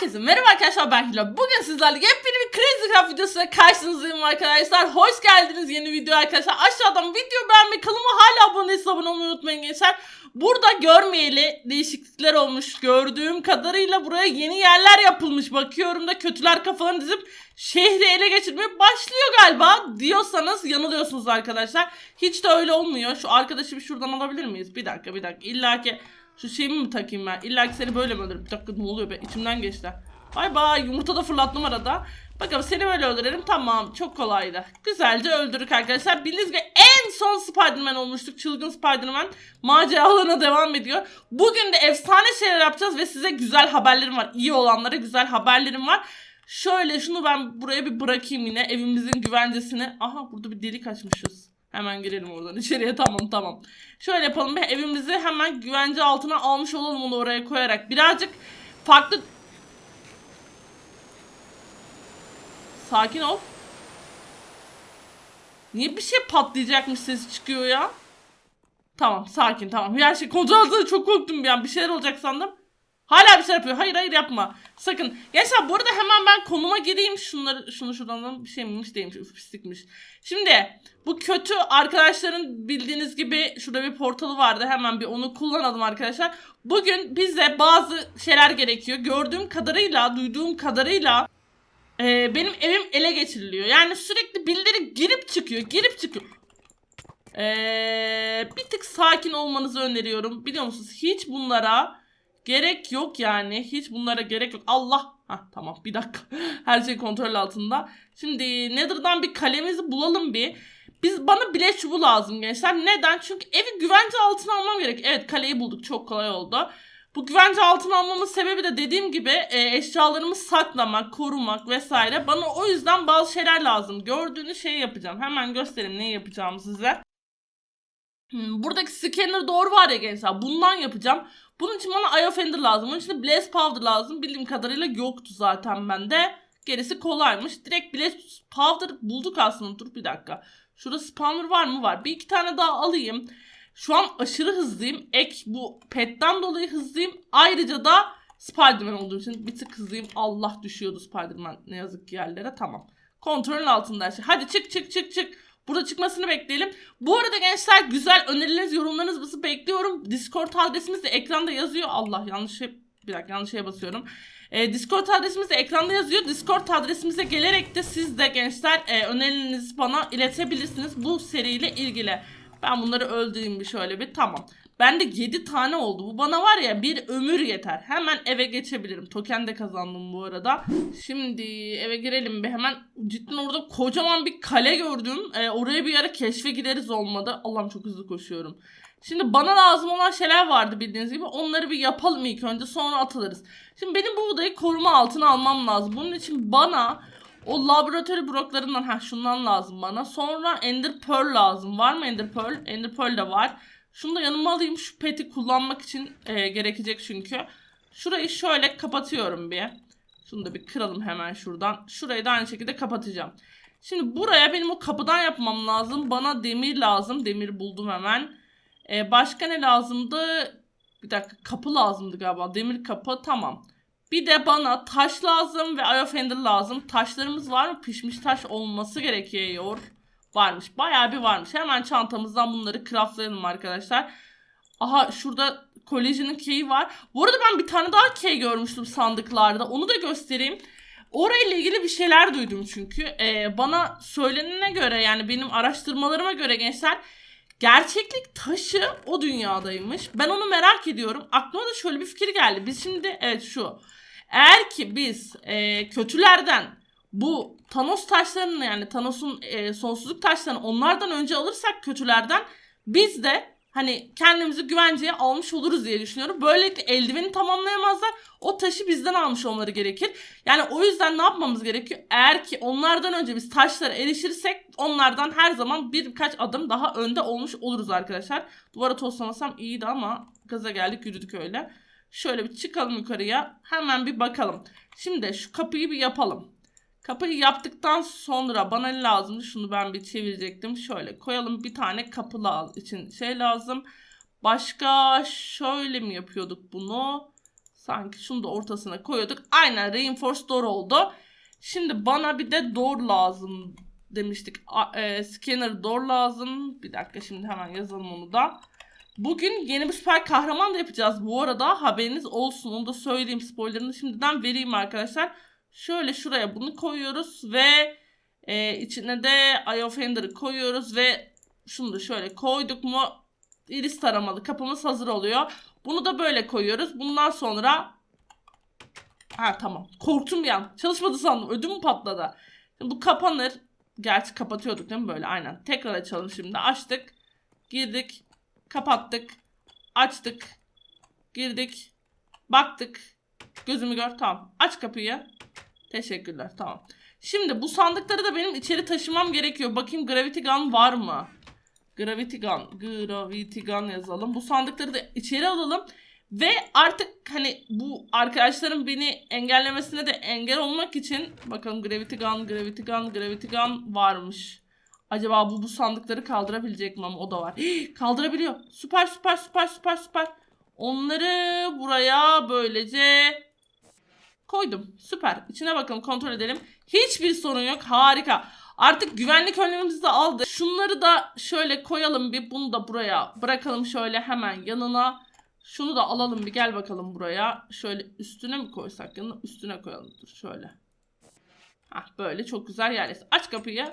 Herkese merhaba arkadaşlar ben Hilo. Bugün sizlerle yepyeni bir Crazy Craft videosuyla karşınızdayım arkadaşlar. Hoş geldiniz yeni video arkadaşlar. Aşağıdan video beğenmeyi, kanalıma hala abone değilseniz abone olmayı unutmayın gençler. Burada görmeyeli değişiklikler olmuş. Gördüğüm kadarıyla buraya yeni yerler yapılmış. Bakıyorum da kötüler kafalarını dizip şehri ele geçirmeye başlıyor galiba diyorsanız yanılıyorsunuz arkadaşlar. Hiç de öyle olmuyor. Şu arkadaşı bir şuradan alabilir miyiz? Bir dakika bir dakika. İlla ki şu şeyimi mi takayım ben? İlla ki seni böyle mi öldürürüm? Bir dakika ne oluyor be? İçimden geçti. Bay bay yumurta da fırlattım arada. Bakalım seni böyle öldürelim. Tamam çok kolaydı. Güzelce öldürdük arkadaşlar. Bildiğiniz gibi en son Spider-Man olmuştuk. Çılgın Spider-Man maceralarına devam ediyor. Bugün de efsane şeyler yapacağız ve size güzel haberlerim var. İyi olanlara güzel haberlerim var. Şöyle şunu ben buraya bir bırakayım yine evimizin güvencesini. Aha burada bir delik açmışız. Hemen girelim oradan içeriye tamam tamam. Şöyle yapalım bir evimizi hemen güvence altına almış olalım onu oraya koyarak. Birazcık farklı... Sakin ol. Niye bir şey patlayacakmış sesi çıkıyor ya? Tamam sakin tamam. Her şey kontrol çok korktum bir an. Bir şeyler olacak sandım. Hala bir şey yapıyor. Hayır hayır yapma. Sakın. Gençler bu arada hemen ben konuma gireyim. Şunları şunu şuradan alalım. bir şey miymiş değilmiş. Üf, pislikmiş. Şimdi bu kötü arkadaşların bildiğiniz gibi şurada bir portalı vardı. Hemen bir onu kullanalım arkadaşlar. Bugün bize bazı şeyler gerekiyor. Gördüğüm kadarıyla, duyduğum kadarıyla e, benim evim ele geçiriliyor. Yani sürekli bildiri girip çıkıyor, girip çıkıyor. Ee, bir tık sakin olmanızı öneriyorum. Biliyor musunuz? Hiç bunlara gerek yok yani. Hiç bunlara gerek yok. Allah. Ha tamam bir dakika. Her şey kontrol altında. Şimdi Nether'dan bir kalemizi bulalım bir. Biz bana bileş çubuğu lazım gençler. Neden? Çünkü evi güvence altına almam gerek. Evet kaleyi bulduk. Çok kolay oldu. Bu güvence altına almamın sebebi de dediğim gibi e, eşyalarımı saklamak, korumak vesaire. Bana o yüzden bazı şeyler lazım. Gördüğünüz şeyi yapacağım. Hemen göstereyim ne yapacağımı size. Hmm, buradaki scanner doğru var ya gençler. Bundan yapacağım. Bunun için bana Eye of Ender lazım. Bunun için de Blaze Powder lazım. Bildiğim kadarıyla yoktu zaten bende. Gerisi kolaymış. Direkt Blaze Powder bulduk aslında. Dur bir dakika. Şurada spawner var mı? Var. Bir iki tane daha alayım. Şu an aşırı hızlıyım. Ek bu petten dolayı hızlıyım. Ayrıca da Spiderman olduğum için bir tık hızlıyım. Allah düşüyordu Spiderman ne yazık ki yerlere. Tamam. Kontrolün altında her şey. Hadi çık çık çık çık. Burada çıkmasını bekleyelim. Bu arada gençler güzel önerileriniz, yorumlarınızı bekliyorum. Discord adresimiz de ekranda yazıyor. Allah yanlış şey, bir dakika yanlış şeye basıyorum. Ee, Discord adresimiz de ekranda yazıyor. Discord adresimize gelerek de siz de gençler e, önerilerinizi bana iletebilirsiniz bu seriyle ilgili. Ben bunları öldüreyim bir şöyle bir tamam. Bende 7 tane oldu. Bu bana var ya bir ömür yeter. Hemen eve geçebilirim. Token de kazandım bu arada. Şimdi eve girelim bir hemen. Cidden orada kocaman bir kale gördüm. Ee, oraya bir ara keşfe gideriz olmadı. Allah'ım çok hızlı koşuyorum. Şimdi bana lazım olan şeyler vardı bildiğiniz gibi. Onları bir yapalım ilk önce sonra atılırız. Şimdi benim bu odayı koruma altına almam lazım. Bunun için bana o laboratuvar bloklarından ha şundan lazım bana. Sonra Ender Pearl lazım. Var mı Ender Pearl? Ender Pearl de var. Şunu da yanıma alayım. Şu peti kullanmak için e, gerekecek çünkü. Şurayı şöyle kapatıyorum bir. Şunu da bir kıralım hemen şuradan. Şurayı da aynı şekilde kapatacağım. Şimdi buraya benim o kapıdan yapmam lazım. Bana demir lazım. Demir buldum hemen. E, başka ne lazımdı? Bir dakika kapı lazımdı galiba. Demir kapı tamam. Bir de bana taş lazım ve Eye of Ender lazım. Taşlarımız var mı? Pişmiş taş olması gerekiyor. Varmış. Bayağı bir varmış. Hemen çantamızdan bunları craftlayalım arkadaşlar. Aha şurada Collision'ın key'i var. Bu arada ben bir tane daha key görmüştüm sandıklarda. Onu da göstereyim. Orayla ilgili bir şeyler duydum çünkü. Ee, bana söylenene göre yani benim araştırmalarıma göre gençler gerçeklik taşı o dünyadaymış. Ben onu merak ediyorum. Aklıma da şöyle bir fikir geldi. Biz şimdi evet şu. Eğer ki biz e, kötülerden bu Thanos taşlarını yani Thanos'un e, sonsuzluk taşlarını onlardan önce alırsak kötülerden biz de hani kendimizi güvenceye almış oluruz diye düşünüyorum. Böylelikle eldiveni tamamlayamazlar. O taşı bizden almış olmaları gerekir. Yani o yüzden ne yapmamız gerekiyor? Eğer ki onlardan önce biz taşlara erişirsek onlardan her zaman birkaç adım daha önde olmuş oluruz arkadaşlar. Duvara toslamasam iyiydi ama gaza geldik yürüdük öyle. Şöyle bir çıkalım yukarıya. Hemen bir bakalım. Şimdi şu kapıyı bir yapalım. Kapıyı yaptıktan sonra bana ne lazımdı? Şunu ben bir çevirecektim. Şöyle koyalım bir tane kapı için şey lazım. Başka şöyle mi yapıyorduk bunu? Sanki şunu da ortasına koyuyorduk. Aynen reinforced door oldu. Şimdi bana bir de door lazım demiştik. A- e, scanner door lazım. Bir dakika şimdi hemen yazalım onu da. Bugün yeni bir süper kahraman da yapacağız. Bu arada haberiniz olsun. Onu da söyleyeyim. Spoilerını şimdiden vereyim arkadaşlar. Şöyle şuraya bunu koyuyoruz ve e, içine de Eye of Ender'ı koyuyoruz ve şunu da şöyle koyduk mu iris taramalı kapımız hazır oluyor. Bunu da böyle koyuyoruz. Bundan sonra ha tamam. Korktum bir an. Çalışmadı sandım. Ödüm patladı. Şimdi bu kapanır. Gerçi kapatıyorduk değil mi böyle? Aynen. Tekrar açalım şimdi. Açtık. Girdik. Kapattık. Açtık. Girdik. Baktık. Gözümü gör. Tamam. Aç kapıyı. Teşekkürler. Tamam. Şimdi bu sandıkları da benim içeri taşımam gerekiyor. Bakayım Gravity Gun var mı? Gravity Gun. Gravity Gun yazalım. Bu sandıkları da içeri alalım. Ve artık hani bu arkadaşlarım beni engellemesine de engel olmak için bakalım Gravity Gun, Gravity Gun, Gravity Gun varmış. Acaba bu bu sandıkları kaldırabilecek mi ama o da var. Hii, kaldırabiliyor. Süper süper süper süper süper. Onları buraya böylece koydum. Süper. İçine bakalım kontrol edelim. Hiçbir sorun yok. Harika. Artık güvenlik önlemimizi de aldık. Şunları da şöyle koyalım bir. Bunu da buraya bırakalım şöyle hemen yanına. Şunu da alalım bir gel bakalım buraya. Şöyle üstüne mi koysak yanına? Üstüne koyalım. Dur şöyle. Hah böyle çok güzel yerleşti. Aç kapıyı.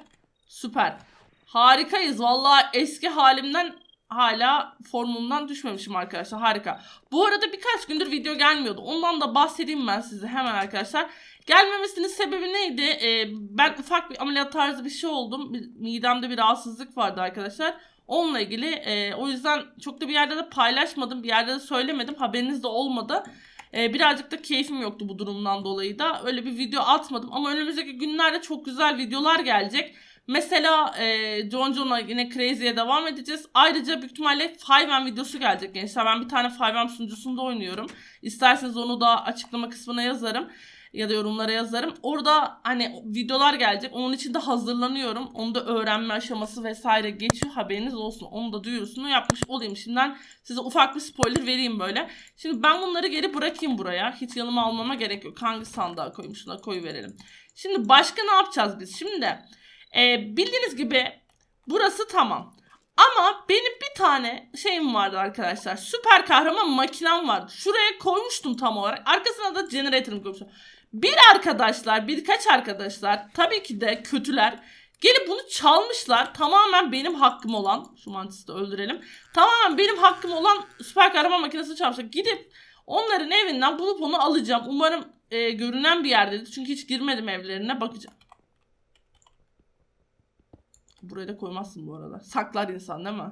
Süper. Harikayız. Vallahi eski halimden hala formumdan düşmemişim arkadaşlar. Harika. Bu arada birkaç gündür video gelmiyordu. Ondan da bahsedeyim ben size hemen arkadaşlar. Gelmemesinin sebebi neydi? Ee, ben ufak bir ameliyat tarzı bir şey oldum. Midemde bir rahatsızlık vardı arkadaşlar. Onunla ilgili e, o yüzden çok da bir yerde de paylaşmadım. Bir yerde de söylemedim. Haberiniz de olmadı. E, birazcık da keyfim yoktu bu durumdan dolayı da. Öyle bir video atmadım. Ama önümüzdeki günlerde çok güzel videolar gelecek. Mesela e, John John'a yine Crazy'ye devam edeceğiz. Ayrıca büyük ihtimalle 5M videosu gelecek gençler. Ben bir tane 5M sunucusunda oynuyorum. İsterseniz onu da açıklama kısmına yazarım. Ya da yorumlara yazarım. Orada hani videolar gelecek. Onun için de hazırlanıyorum. Onu da öğrenme aşaması vesaire geçiyor. Haberiniz olsun. Onu da duyurusunu yapmış olayım. Şimdiden size ufak bir spoiler vereyim böyle. Şimdi ben bunları geri bırakayım buraya. Hiç yanıma almama gerek yok. Hangi sandığa koyayım? Şuna koyu verelim. Şimdi başka ne yapacağız biz? Şimdi e, bildiğiniz gibi burası tamam. Ama benim bir tane şeyim vardı arkadaşlar. Süper kahraman makinem vardı. Şuraya koymuştum tam olarak. Arkasına da generator'ım koymuştum. Bir arkadaşlar, birkaç arkadaşlar tabii ki de kötüler gelip bunu çalmışlar. Tamamen benim hakkım olan, şu mantısı da öldürelim. Tamamen benim hakkım olan süper kahraman makinesini çalmışlar. Gidip onların evinden bulup onu alacağım. Umarım e, görünen bir yerdedir. Çünkü hiç girmedim evlerine bakacağım. Buraya da koymazsın bu arada. Saklar insan değil mi?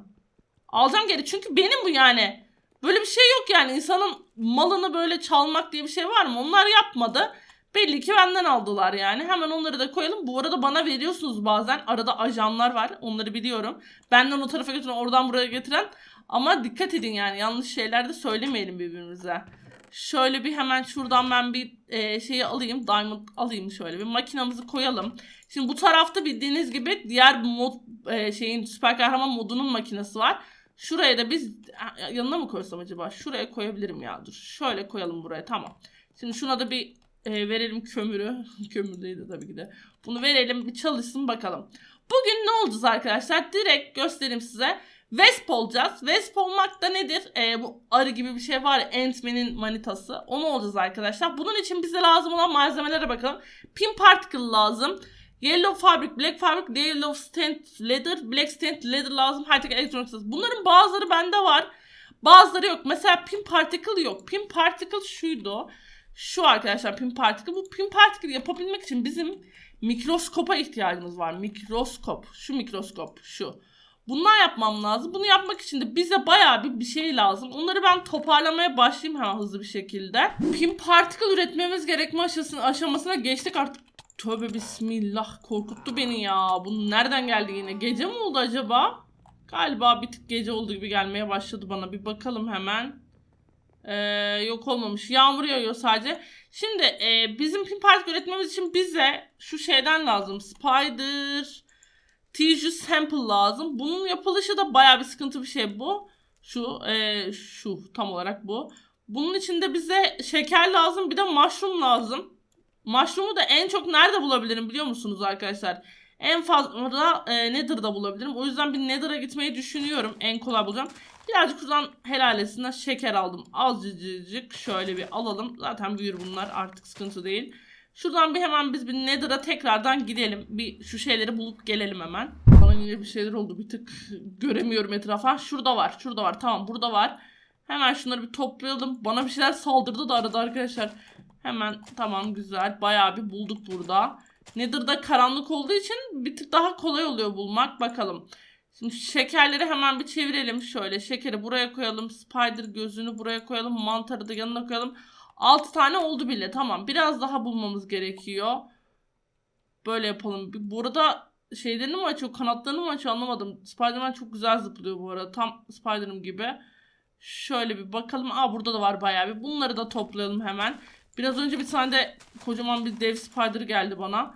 Alacağım geri çünkü benim bu yani. Böyle bir şey yok yani. İnsanın malını böyle çalmak diye bir şey var mı? Onlar yapmadı. Belli ki benden aldılar yani. Hemen onları da koyalım. Bu arada bana veriyorsunuz bazen. Arada ajanlar var. Onları biliyorum. Benden o tarafa götüren, oradan buraya getiren. Ama dikkat edin yani. Yanlış şeyler de söylemeyelim birbirimize. Şöyle bir hemen şuradan ben bir e, şeyi alayım. Diamond alayım şöyle bir. Makinamızı koyalım. Şimdi bu tarafta bildiğiniz gibi diğer mod e, şeyin süper kahraman modunun makinesi var. Şuraya da biz yanına mı koysam acaba? Şuraya koyabilirim ya. Dur. Şöyle koyalım buraya. Tamam. Şimdi şuna da bir e, verelim kömürü. Kömür değil de tabii ki de. Bunu verelim bir çalışsın bakalım. Bugün ne olacağız arkadaşlar? Direkt göstereyim size. Vesp olacağız. Vesp olmak da nedir? E, bu arı gibi bir şey var ya Ant-Man'in manitası. Onu olacağız arkadaşlar. Bunun için bize lazım olan malzemelere bakalım. Pin particle lazım. Yellow fabric, black fabric, yellow stent leather, black stent leather lazım. High tech electronics. Bunların bazıları bende var. Bazıları yok. Mesela pin particle yok. Pin particle şuydu. Şu arkadaşlar pin particle. Bu pin particle yapabilmek için bizim mikroskopa ihtiyacımız var. Mikroskop. Şu mikroskop. Şu. Bunlar yapmam lazım. Bunu yapmak için de bize bayağı bir, bir şey lazım. Onları ben toparlamaya başlayayım hemen hızlı bir şekilde. Pin particle üretmemiz gerekme aşamasına, aşamasına geçtik artık. Tövbe bismillah korkuttu beni ya. Bu nereden geldi yine? Gece mi oldu acaba? Galiba bir tık gece olduğu gibi gelmeye başladı bana. Bir bakalım hemen. Ee, yok olmamış. Yağmur yağıyor sadece. Şimdi e, bizim pin particle üretmemiz için bize şu şeyden lazım. Spider tissue sample lazım. Bunun yapılışı da baya bir sıkıntı bir şey bu. Şu e, şu tam olarak bu. Bunun için de bize şeker lazım bir de mushroom lazım. Mushroom'u da en çok nerede bulabilirim biliyor musunuz arkadaşlar? En fazla e, Nether'da bulabilirim. O yüzden bir Nether'a gitmeyi düşünüyorum. En kolay bulacağım. Birazcık şuradan helal etsinler şeker aldım. Azıcık şöyle bir alalım. Zaten büyür bunlar artık sıkıntı değil. Şuradan bir hemen biz bir Nether'a tekrardan gidelim. Bir şu şeyleri bulup gelelim hemen. Bana yine bir şeyler oldu bir tık göremiyorum etrafa. Şurada var şurada var tamam burada var. Hemen şunları bir toplayalım. Bana bir şeyler saldırdı da arada arkadaşlar. Hemen tamam güzel bayağı bir bulduk burada. Nether'da karanlık olduğu için bir tık daha kolay oluyor bulmak. Bakalım. Şimdi şekerleri hemen bir çevirelim şöyle. Şekeri buraya koyalım. Spider gözünü buraya koyalım. Mantarı da yanına koyalım. 6 tane oldu bile. Tamam. Biraz daha bulmamız gerekiyor. Böyle yapalım. Bu arada şeylerini mi açıyor? Kanatlarını mı açıyor? Anlamadım. Spiderman çok güzel zıplıyor bu arada. Tam Spider'ım gibi. Şöyle bir bakalım. Aa burada da var bayağı bir. Bunları da toplayalım hemen. Biraz önce bir tane de kocaman bir dev spider geldi bana.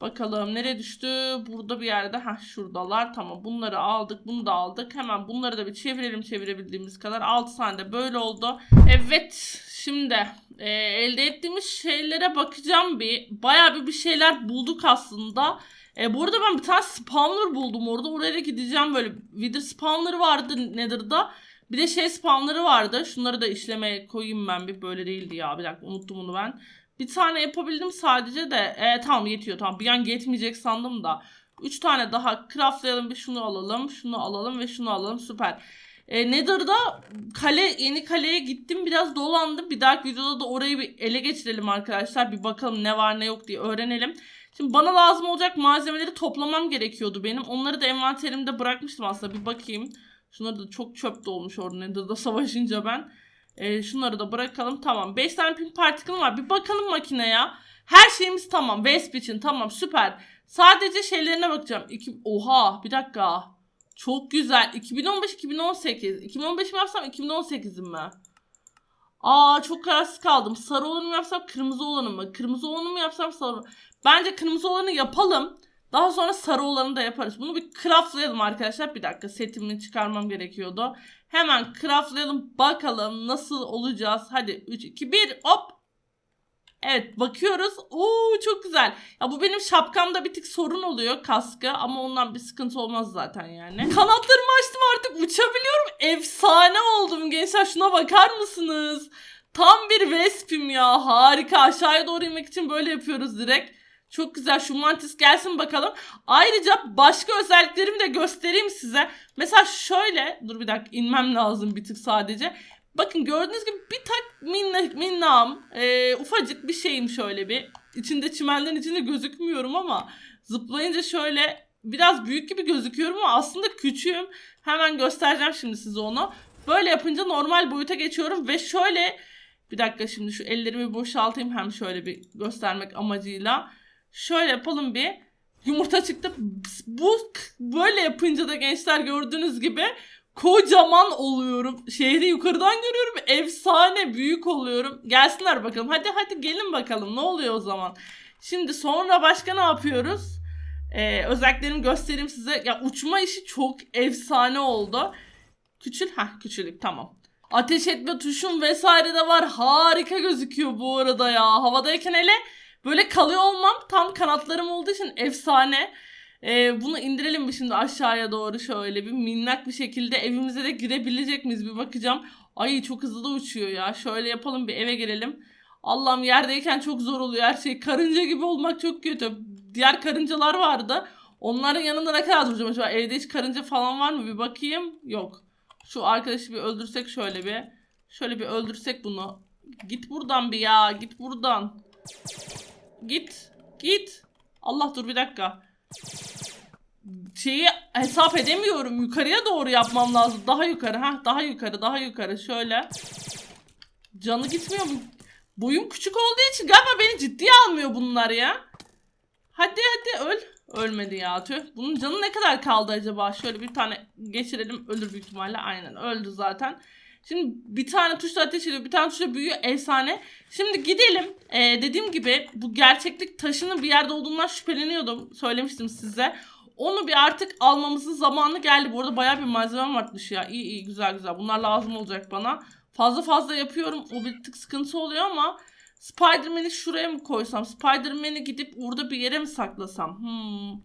Bakalım nereye düştü? Burada bir yerde. Ha şuradalar. Tamam bunları aldık. Bunu da aldık. Hemen bunları da bir çevirelim çevirebildiğimiz kadar. 6 tane de böyle oldu. Evet. Şimdi e, elde ettiğimiz şeylere bakacağım bir. Bayağı bir bir şeyler bulduk aslında. E, bu arada ben bir tane spawner buldum orada. Oraya gideceğim böyle. Wither spawner vardı Nether'da. Bir de şey spawner'ı vardı. Şunları da işlemeye koyayım ben bir. Böyle değildi ya. Bir dakika unuttum onu ben. Bir tane yapabildim sadece de. E, tamam yetiyor tamam. Bir an yetmeyecek sandım da. Üç tane daha craftlayalım. Bir şunu alalım. Şunu alalım ve şunu alalım. Süper. E, Nether'da kale, yeni kaleye gittim. Biraz dolandım. Bir dahaki videoda da orayı bir ele geçirelim arkadaşlar. Bir bakalım ne var ne yok diye öğrenelim. Şimdi bana lazım olacak malzemeleri toplamam gerekiyordu benim. Onları da envanterimde bırakmıştım aslında. Bir bakayım. Şunları da çok çöp dolmuş orada Nether'da savaşınca ben. Ee, şunları da bırakalım. Tamam. 5 tane pin particle var. Bir bakalım makineye. Her şeyimiz tamam. Wasp için tamam süper. Sadece şeylerine bakacağım. İki... Oha bir dakika. Çok güzel. 2015-2018. 2015 mi yapsam 2018'im mi? Aa çok kararsız kaldım. Sarı olanı mı yapsam kırmızı olanı mı? Kırmızı olanı mı yapsam sarı Bence kırmızı olanı yapalım. Daha sonra sarı olanı da yaparız. Bunu bir craftlayalım arkadaşlar. Bir dakika setimi çıkarmam gerekiyordu. Hemen craftlayalım bakalım nasıl olacağız. Hadi 3 2 1 hop. Evet bakıyoruz. Oo çok güzel. Ya bu benim şapkamda bir tık sorun oluyor kaskı ama ondan bir sıkıntı olmaz zaten yani. Kanatlarımı açtım artık uçabiliyorum. Efsane oldum gençler şuna bakar mısınız? Tam bir Vesp'im ya harika aşağıya doğru inmek için böyle yapıyoruz direkt. Çok güzel şu mantis gelsin bakalım. Ayrıca başka özelliklerimi de göstereyim size. Mesela şöyle dur bir dakika inmem lazım bir tık sadece. Bakın gördüğünüz gibi bir tak minna, minnam e, ufacık bir şeyim şöyle bir. İçinde çimenlerin içinde gözükmüyorum ama zıplayınca şöyle biraz büyük gibi gözüküyorum ama aslında küçüğüm. Hemen göstereceğim şimdi size onu. Böyle yapınca normal boyuta geçiyorum ve şöyle bir dakika şimdi şu ellerimi boşaltayım hem şöyle bir göstermek amacıyla. Şöyle yapalım bir. Yumurta çıktı. Bu böyle yapınca da gençler gördüğünüz gibi kocaman oluyorum. Şehri yukarıdan görüyorum. Efsane büyük oluyorum. Gelsinler bakalım. Hadi hadi gelin bakalım. Ne oluyor o zaman? Şimdi sonra başka ne yapıyoruz? Ee, özelliklerimi göstereyim size. Ya uçma işi çok efsane oldu. Küçül. ha küçülük tamam. Ateş etme tuşum vesaire de var. Harika gözüküyor bu arada ya. Havadayken hele Böyle kalıyor olmam tam kanatlarım olduğu için efsane. Ee, bunu indirelim mi şimdi aşağıya doğru şöyle bir minnak bir şekilde evimize de girebilecek miyiz bir bakacağım. Ay çok hızlı da uçuyor ya. Şöyle yapalım bir eve girelim. Allah'ım yerdeyken çok zor oluyor her şey. Karınca gibi olmak çok kötü. Diğer karıncalar vardı. Onların yanında ne kadar duracağım acaba? Evde hiç karınca falan var mı? Bir bakayım. Yok. Şu arkadaşı bir öldürsek şöyle bir. Şöyle bir öldürsek bunu. Git buradan bir ya. Git buradan. Git. Git. Allah dur bir dakika. Şeyi hesap edemiyorum. Yukarıya doğru yapmam lazım. Daha yukarı. ha daha yukarı. Daha yukarı. Şöyle. Canı gitmiyor mu? Boyum küçük olduğu için galiba beni ciddiye almıyor bunlar ya. Hadi hadi öl. Ölmedi ya tüh. Bunun canı ne kadar kaldı acaba? Şöyle bir tane geçirelim. Ölür büyük ihtimalle. Aynen öldü zaten. Şimdi bir tane tuşla ateş ediyor, bir tane tuşla büyüyor. Efsane. Şimdi gidelim. Ee, dediğim gibi bu gerçeklik taşının bir yerde olduğundan şüpheleniyordum. Söylemiştim size. Onu bir artık almamızın zamanı geldi. Bu arada bayağı bir malzemem artmış ya. İyi iyi güzel güzel. Bunlar lazım olacak bana. Fazla fazla yapıyorum. O bir tık sıkıntı oluyor ama Spider-Man'i şuraya mı koysam? Spider-Man'i gidip orada bir yere mi saklasam? Hmm.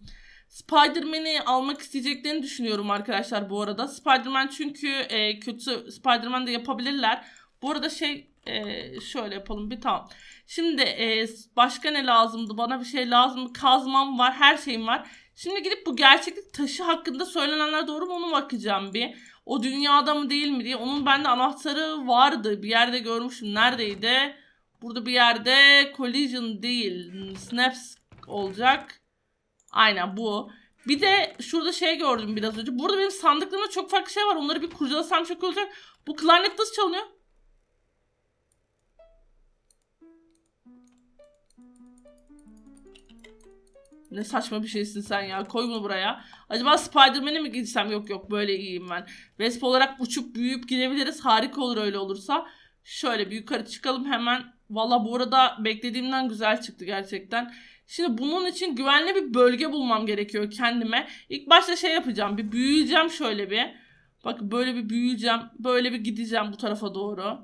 Spider-Man'i almak isteyeceklerini düşünüyorum arkadaşlar bu arada. Spider-Man çünkü e, kötü Spider-Man de yapabilirler. Bu arada şey e, şöyle yapalım bir tamam. Şimdi e, başka ne lazımdı? Bana bir şey lazım? Kazmam var, her şeyim var. Şimdi gidip bu gerçeklik taşı hakkında söylenenler doğru mu onu bakacağım bir. O dünyada mı değil mi diye. Onun bende anahtarı vardı. Bir yerde görmüşüm. Neredeydi? Burada bir yerde collision değil. Snaps olacak. Aynen bu. Bir de şurada şey gördüm biraz önce. Burada benim sandıklarımda çok farklı şey var. Onları bir kurcalasam çok iyi olacak. Bu klarnet nasıl çalınıyor? Ne saçma bir şeysin sen ya. Koy bunu buraya. Acaba Spider-Man'e mi gitsem? Yok yok böyle iyiyim ben. Vesp olarak uçup büyüyüp gidebiliriz. Harika olur öyle olursa. Şöyle bir yukarı çıkalım hemen. Valla bu arada beklediğimden güzel çıktı gerçekten. Şimdi bunun için güvenli bir bölge bulmam gerekiyor kendime. İlk başta şey yapacağım. Bir büyüyeceğim şöyle bir. Bak böyle bir büyüyeceğim. Böyle bir gideceğim bu tarafa doğru.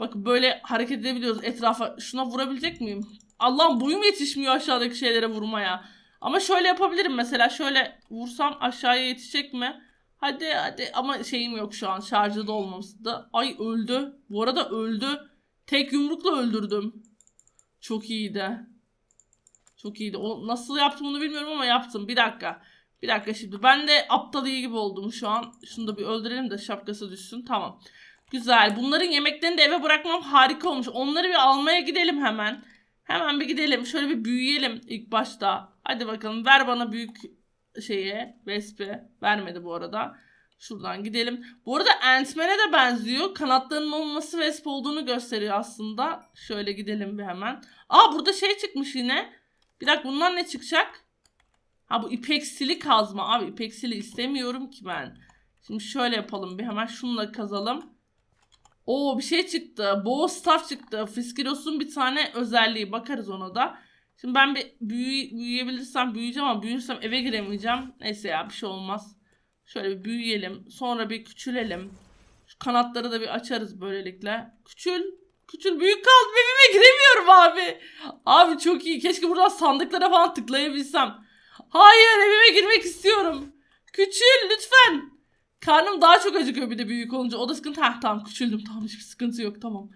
Bak böyle hareket edebiliyoruz etrafa. Şuna vurabilecek miyim? Allah'ım boyum yetişmiyor aşağıdaki şeylere vurmaya. Ama şöyle yapabilirim mesela şöyle vursam aşağıya yetişecek mi? Hadi hadi ama şeyim yok şu an şarjı da olmamıştı. Ay öldü. Bu arada öldü. Tek yumrukla öldürdüm. Çok iyiydi. Çok iyiydi. O nasıl yaptım onu bilmiyorum ama yaptım. Bir dakika. Bir dakika şimdi. Ben de aptal iyi gibi oldum şu an. Şunu da bir öldürelim de şapkası düşsün. Tamam. Güzel. Bunların yemeklerini de eve bırakmam harika olmuş. Onları bir almaya gidelim hemen. Hemen bir gidelim. Şöyle bir büyüyelim ilk başta. Hadi bakalım. Ver bana büyük şeye. Vespi. Vermedi bu arada. Şuradan gidelim. Bu arada Ant-Man'e de benziyor. Kanatlarının olması Vesp olduğunu gösteriyor aslında. Şöyle gidelim bir hemen. Aa burada şey çıkmış yine. Bir dakika bundan ne çıkacak? Ha bu ipeksili kazma. Abi ipeksili istemiyorum ki ben. Şimdi şöyle yapalım bir hemen şununla kazalım. Oo bir şey çıktı. Bow staff çıktı. Fiskiros'un bir tane özelliği. Bakarız ona da. Şimdi ben bir büyü, büyüyebilirsem büyüyeceğim ama büyürsem eve giremeyeceğim. Neyse ya bir şey olmaz. Şöyle bir büyüyelim. Sonra bir küçülelim. Şu kanatları da bir açarız böylelikle. Küçül. Küçül büyük kaldım evime giremiyorum abi. Abi çok iyi. Keşke buradan sandıklara falan tıklayabilsem. Hayır evime girmek istiyorum. Küçül lütfen. Karnım daha çok acıkıyor bir de büyük olunca. O da sıkıntı. Heh tamam küçüldüm. Tamam hiçbir sıkıntı yok tamam.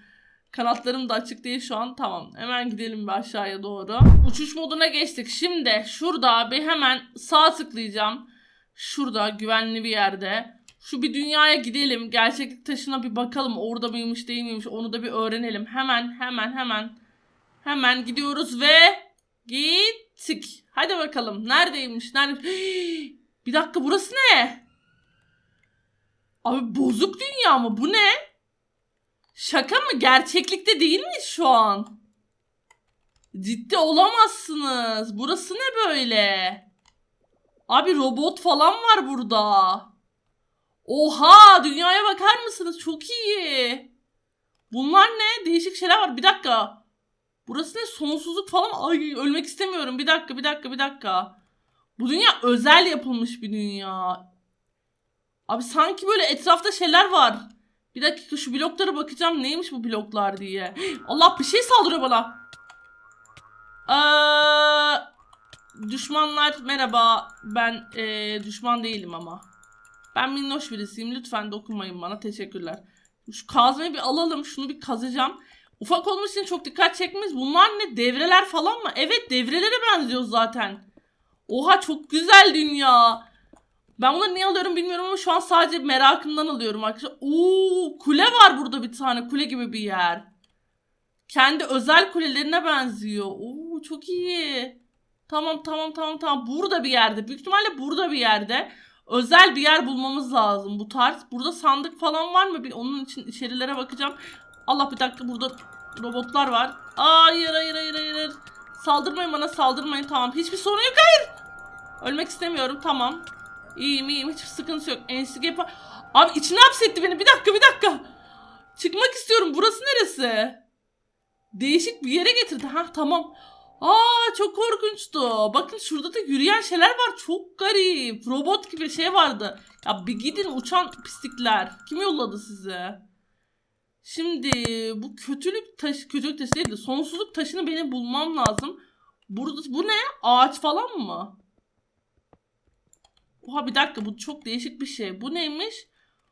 Kanatlarım da açık değil şu an. Tamam. Hemen gidelim bir aşağıya doğru. Uçuş moduna geçtik. Şimdi şurada bir hemen sağ tıklayacağım. Şurada güvenli bir yerde. Şu bir dünyaya gidelim. Gerçeklik taşına bir bakalım. Orada mıymış değil miymiş onu da bir öğrenelim. Hemen hemen hemen. Hemen gidiyoruz ve gittik. Hadi bakalım. Neredeymiş? Nerede? Bir dakika burası ne? Abi bozuk dünya mı? Bu ne? Şaka mı? Gerçeklikte değil mi şu an? Ciddi olamazsınız. Burası ne böyle? Abi robot falan var burada. Oha dünyaya bakar mısınız? Çok iyi. Bunlar ne? Değişik şeyler var. Bir dakika. Burası ne? Sonsuzluk falan. Ay ölmek istemiyorum. Bir dakika bir dakika bir dakika. Bu dünya özel yapılmış bir dünya. Abi sanki böyle etrafta şeyler var. Bir dakika şu bloklara bakacağım neymiş bu bloklar diye. Allah bir şey saldırıyor bana. Ee, düşmanlar merhaba. Ben ee, düşman değilim ama. Ben minnoş birisiyim. Lütfen dokunmayın bana. Teşekkürler. Şu kazmayı bir alalım. Şunu bir kazacağım. Ufak olmuş için çok dikkat çekmeyiz. Bunlar ne? Devreler falan mı? Evet devrelere benziyor zaten. Oha çok güzel dünya. Ben bunları niye alıyorum bilmiyorum ama şu an sadece merakımdan alıyorum arkadaşlar. Oo, kule var burada bir tane. Kule gibi bir yer. Kendi özel kulelerine benziyor. Oo, çok iyi. Tamam tamam tamam tamam. Burada bir yerde. Büyük ihtimalle burada bir yerde. Özel bir yer bulmamız lazım bu tarz. Burada sandık falan var mı? Bir onun için içerilere bakacağım. Allah bir dakika burada robotlar var. Hayır hayır hayır hayır. Saldırmayın bana saldırmayın tamam. Hiçbir sorun yok hayır. Ölmek istemiyorum tamam. İyiyim iyiyim hiçbir sıkıntı yok. Ensige yapar. Abi içine hapsetti beni. Bir dakika bir dakika. Çıkmak istiyorum. Burası neresi? Değişik bir yere getirdi. Ha tamam. Aa çok korkunçtu. Bakın şurada da yürüyen şeyler var. Çok garip. Robot gibi şey vardı. Ya bir gidin uçan pislikler. Kim yolladı sizi? Şimdi bu kötülük taşı, kötülük taşı değil de sonsuzluk taşını benim bulmam lazım. Burada bu ne? Ağaç falan mı? Oha bir dakika bu çok değişik bir şey. Bu neymiş?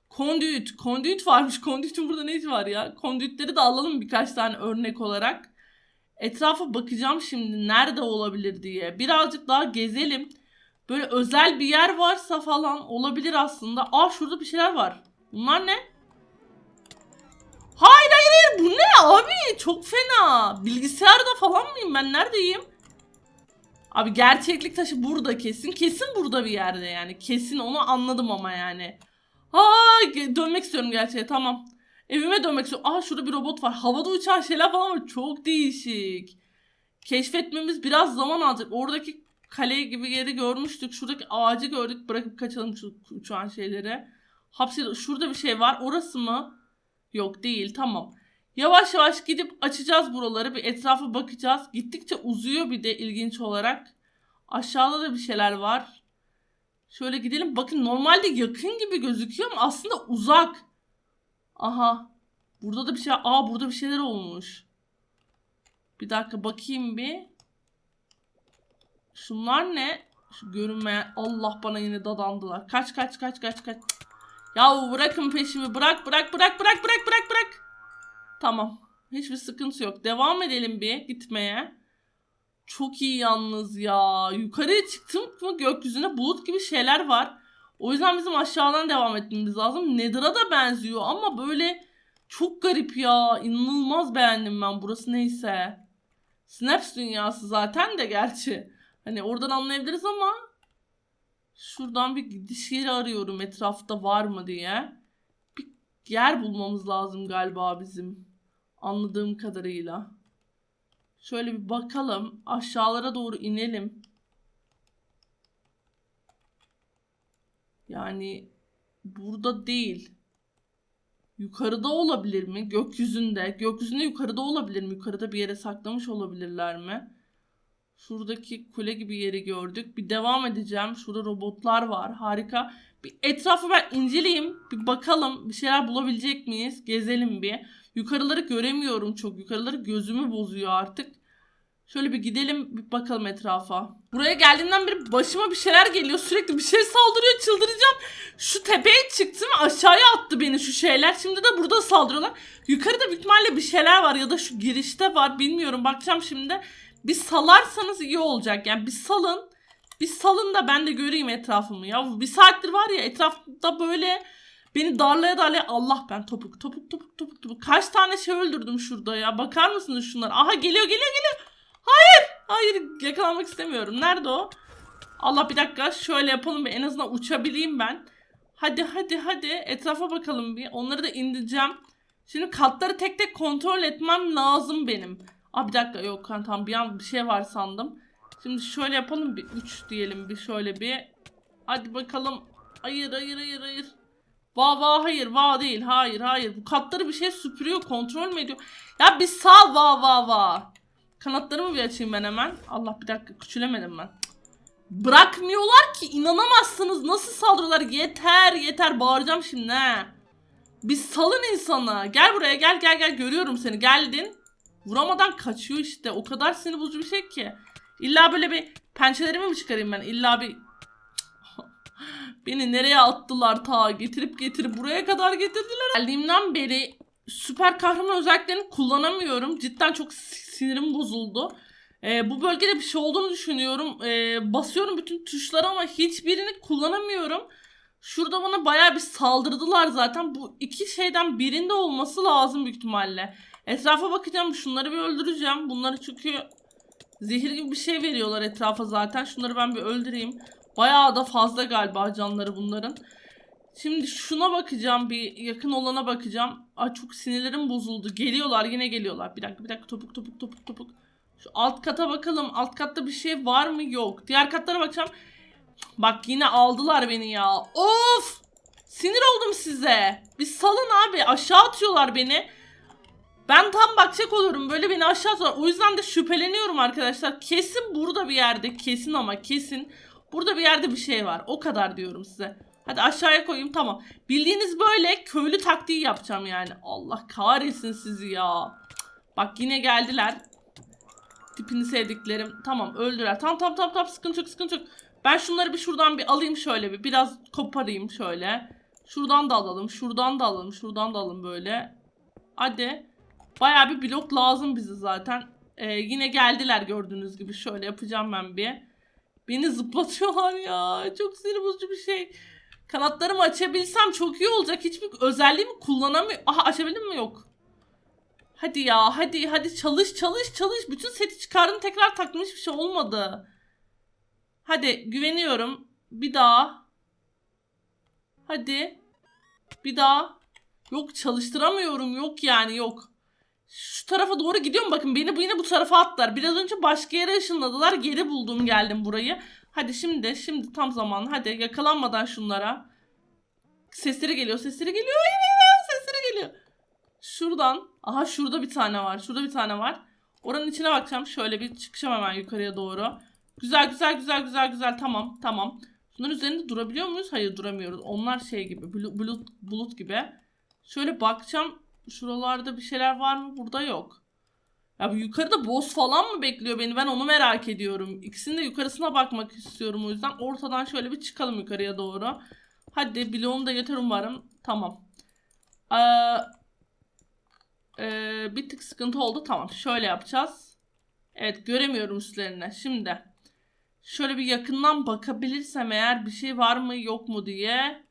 Kondüit. Kondüit varmış. Kondüitin burada ne işi var ya? Kondüitleri de alalım birkaç tane örnek olarak. Etrafa bakacağım şimdi nerede olabilir diye. Birazcık daha gezelim. Böyle özel bir yer varsa falan olabilir aslında. Aa şurada bir şeyler var. Bunlar ne? Hayır hayır hayır bu ne abi? Çok fena. Bilgisayarda falan mıyım ben? Neredeyim? Abi gerçeklik taşı burada kesin. Kesin burada bir yerde yani. Kesin onu anladım ama yani. Ge- dönmek istiyorum gerçeğe tamam. Evime dönmek istiyorum. Aa şurada bir robot var. Havada uçan şeyler falan var. Çok değişik. Keşfetmemiz biraz zaman alacak. Oradaki kale gibi yeri görmüştük. Şuradaki ağacı gördük. Bırakıp kaçalım şu uçan şeyleri. Hapsi şurada bir şey var. Orası mı? Yok değil. Tamam. Yavaş yavaş gidip açacağız buraları. Bir etrafa bakacağız. Gittikçe uzuyor bir de ilginç olarak. Aşağıda da bir şeyler var. Şöyle gidelim. Bakın normalde yakın gibi gözüküyor ama aslında uzak. Aha. Burada da bir şey. Aa burada bir şeyler olmuş. Bir dakika bakayım bir. Şunlar ne? Şu görünmeyen Allah bana yine dadandılar. Kaç kaç kaç kaç kaç. Ya bırakın peşimi. Bırak bırak bırak bırak bırak bırak bırak. Tamam. Hiçbir sıkıntı yok. Devam edelim bir gitmeye. Çok iyi yalnız ya. Yukarıya çıktım mı gökyüzüne bulut gibi şeyler var. O yüzden bizim aşağıdan devam etmemiz lazım. Nether'a da benziyor ama böyle çok garip ya. İnanılmaz beğendim ben burası neyse. Snaps dünyası zaten de gerçi. Hani oradan anlayabiliriz ama şuradan bir gidiş yeri arıyorum etrafta var mı diye. Bir yer bulmamız lazım galiba bizim. Anladığım kadarıyla. Şöyle bir bakalım. Aşağılara doğru inelim. Yani burada değil. Yukarıda olabilir mi? Gökyüzünde. Gökyüzünde yukarıda olabilir mi? Yukarıda bir yere saklamış olabilirler mi? Şuradaki kule gibi yeri gördük. Bir devam edeceğim. Şurada robotlar var. Harika. Bir etrafı ben inceleyeyim. Bir bakalım. Bir şeyler bulabilecek miyiz? Gezelim bir. Yukarıları göremiyorum çok. Yukarıları gözümü bozuyor artık. Şöyle bir gidelim bir bakalım etrafa. Buraya geldiğimden beri başıma bir şeyler geliyor. Sürekli bir şey saldırıyor çıldıracağım. Şu tepeye çıktım aşağıya attı beni şu şeyler. Şimdi de burada saldırıyorlar. Yukarıda büyük ihtimalle bir şeyler var ya da şu girişte var bilmiyorum. Bakacağım şimdi. Bir salarsanız iyi olacak. Yani bir salın. Bir salın da ben de göreyim etrafımı ya. Bir saattir var ya etrafta böyle beni darlaya darlaya Allah ben topuk topuk topuk topuk topuk. Kaç tane şey öldürdüm şurada ya. Bakar mısınız şunlar? Aha geliyor geliyor geliyor. Hayır. Hayır yakalanmak istemiyorum. Nerede o? Allah bir dakika şöyle yapalım bir en azından uçabileyim ben. Hadi hadi hadi etrafa bakalım bir. Onları da indireceğim. Şimdi katları tek tek kontrol etmem lazım benim. Aa bir dakika yok kan tam bir an bir şey var sandım. Şimdi şöyle yapalım bir 3 diyelim bir şöyle bir. Hadi bakalım. Hayır hayır hayır hayır. Va va hayır va değil hayır hayır. Bu katları bir şey süpürüyor kontrol mü ediyor? Ya bir sağ va va va. Kanatlarımı bir açayım ben hemen. Allah bir dakika küçülemedim ben. Bırakmıyorlar ki inanamazsınız nasıl saldırıyorlar yeter yeter bağıracağım şimdi he. Bir salın insana gel buraya gel gel gel görüyorum seni geldin. Vuramadan kaçıyor işte o kadar sinir bozucu bir şey ki. İlla böyle bir pençelerimi mi çıkarayım ben illa bir Beni nereye attılar ta getirip getirip buraya kadar getirdiler. Geldiğimden beri süper kahraman özelliklerini kullanamıyorum. Cidden çok sinirim bozuldu. Ee, bu bölgede bir şey olduğunu düşünüyorum. Ee, basıyorum bütün tuşlara ama hiçbirini kullanamıyorum. Şurada bana bayağı bir saldırdılar zaten. Bu iki şeyden birinde olması lazım büyük ihtimalle. Etrafa bakacağım. Şunları bir öldüreceğim. Bunları çünkü zehir gibi bir şey veriyorlar etrafa zaten. Şunları ben bir öldüreyim. Bayağı da fazla galiba canları bunların. Şimdi şuna bakacağım bir yakın olana bakacağım. Ay çok sinirlerim bozuldu. Geliyorlar yine geliyorlar. Bir dakika bir dakika topuk topuk topuk topuk. Şu alt kata bakalım. Alt katta bir şey var mı? Yok. Diğer katlara bakacağım. Bak yine aldılar beni ya. Of! Sinir oldum size. Bir salın abi. Aşağı atıyorlar beni. Ben tam bakacak olurum. Böyle beni aşağı atıyorlar. O yüzden de şüpheleniyorum arkadaşlar. Kesin burada bir yerde. Kesin ama kesin. Burada bir yerde bir şey var. O kadar diyorum size. Hadi aşağıya koyayım tamam. Bildiğiniz böyle köylü taktiği yapacağım yani. Allah kahretsin sizi ya. Bak yine geldiler. Tipini sevdiklerim. Tamam öldüler. Tamam tamam tamam tamam sıkıntı yok sıkıntı yok. Ben şunları bir şuradan bir alayım şöyle bir. Biraz koparayım şöyle. Şuradan da alalım. Şuradan da alalım. Şuradan da alalım böyle. Hadi. Baya bir blok lazım bize zaten. Ee, yine geldiler gördüğünüz gibi. Şöyle yapacağım ben bir. Beni zıplatıyorlar ya. Çok sinir bozucu bir şey. Kanatlarımı açabilsem çok iyi olacak. Hiçbir özelliğimi kullanamıyorum. Aha açabildim mi? Yok. Hadi ya hadi hadi çalış çalış çalış. Bütün seti çıkardım tekrar taktım hiçbir şey olmadı. Hadi güveniyorum. Bir daha. Hadi. Bir daha. Yok çalıştıramıyorum yok yani yok. Şu tarafa doğru gidiyorum bakın beni bu yine bu tarafa attılar. Biraz önce başka yere ışınladılar. Geri buldum geldim burayı. Hadi şimdi şimdi tam zamanı. Hadi yakalanmadan şunlara. Sesleri geliyor sesleri geliyor. Sesleri geliyor. Şuradan. Aha şurada bir tane var. Şurada bir tane var. Oranın içine bakacağım. Şöyle bir çıkacağım hemen yukarıya doğru. Güzel güzel güzel güzel güzel. Tamam tamam. Bunların üzerinde durabiliyor muyuz? Hayır duramıyoruz. Onlar şey gibi. Bulut, bulut gibi. Şöyle bakacağım. Şuralarda bir şeyler var mı? Burada yok. Ya bu yukarıda boss falan mı bekliyor beni? Ben onu merak ediyorum. İkisinin de yukarısına bakmak istiyorum o yüzden. Ortadan şöyle bir çıkalım yukarıya doğru. Hadi bloğum da yeter umarım. Tamam. Ee, ee, bir tık sıkıntı oldu. Tamam. Şöyle yapacağız. Evet göremiyorum üstlerine. Şimdi şöyle bir yakından bakabilirsem eğer bir şey var mı yok mu diye.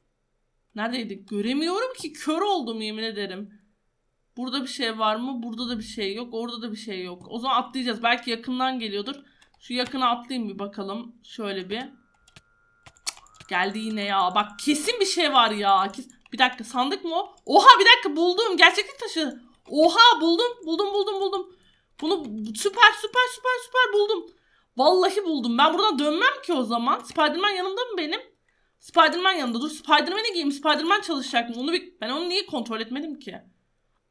Neredeydik? Göremiyorum ki. Kör oldum yemin ederim. Burada bir şey var mı? Burada da bir şey yok. Orada da bir şey yok. O zaman atlayacağız. Belki yakından geliyordur. Şu yakına atlayayım bir bakalım. Şöyle bir. Geldi yine ya. Bak kesin bir şey var ya. Bir dakika sandık mı o? Oha bir dakika buldum. Gerçeklik taşı. Oha buldum. Buldum buldum buldum. Bunu süper süper süper süper buldum. Vallahi buldum. Ben buradan dönmem ki o zaman. Spiderman yanımda mı benim? Spiderman yanında. Dur Spiderman'i giyeyim. Spiderman çalışacak mı? Onu bir... Ben onu niye kontrol etmedim ki?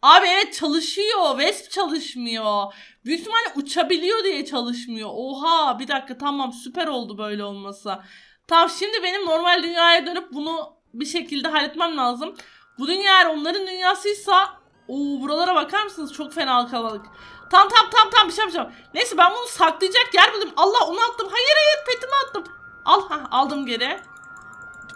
Abi evet çalışıyor. Vesp çalışmıyor. Büyük ihtimalle uçabiliyor diye çalışmıyor. Oha bir dakika tamam süper oldu böyle olması. Tamam şimdi benim normal dünyaya dönüp bunu bir şekilde halletmem lazım. Bu dünya eğer onların dünyasıysa Oo buralara bakar mısınız? Çok fena kalabalık. Tamam tamam tamam tamam bir şey yapacağım. Neyse ben bunu saklayacak yer buldum. Allah onu attım. Hayır hayır petimi attım. Al ha aldım geri.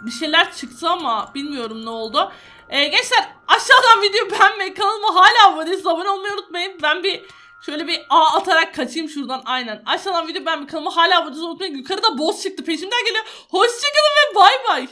Bir şeyler çıktı ama bilmiyorum ne oldu. Ee, gençler aşağıdan videoyu beğenmeyi kanalıma hala abone abone olmayı unutmayın. Ben bir şöyle bir A atarak kaçayım şuradan aynen. Aşağıdan video beğenmeyi kanalıma hala abone değilseniz unutmayın. Yukarıda boss çıktı peşimden geliyor. Hoşçakalın ve bay bay.